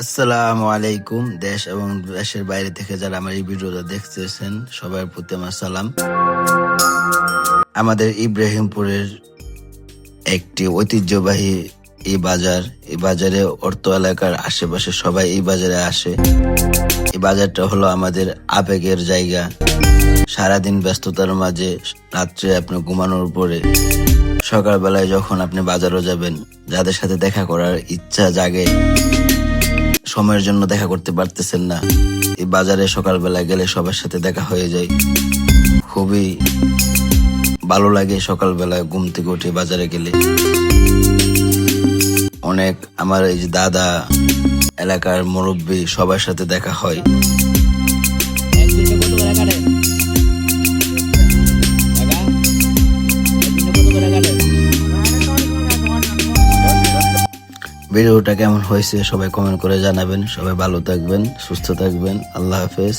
আসসালামু আলাইকুম, দেশ এবং দেশের বাইরে থেকে যারা আমার এই ভিডিওটা দেখতেছেন, সবার প্রতি আমার সালাম। আমাদের ইব্রাহিমপুরের একটি ঐতিহ্যবাহী এই বাজার, এই বাজারে অর্থ এলাকার আশেপাশে সবাই এই বাজারে আসে। এই বাজারটা হলো আমাদের আবেগের জায়গা। সারাদিন ব্যস্ততার মাঝে রাত্রে আপনি ঘুমানোর পরে সকালবেলায় যখন আপনি বাজারও যাবেন, যাদের সাথে দেখা করার ইচ্ছা জাগে। সময়ের জন্য দেখা করতে পারতেছেন না। এই বাজারে সকালবেলা গেলে সবার সাথে দেখা হয়ে যায়। খুবই ভালো লাগে সকালবেলা ঘুম থেকে উঠে বাজারে গেলে। অনেক আমার এই যে দাদা, এলাকার মুরব্বী সবার সাথে দেখা হয়। ভিডিওটা কেমন হয়েছে সবাই কমেন্ট করে জানাবেন। সবাই ভালো থাকবেন সুস্থ থাকবেন। আল্লাহ হাফেজ।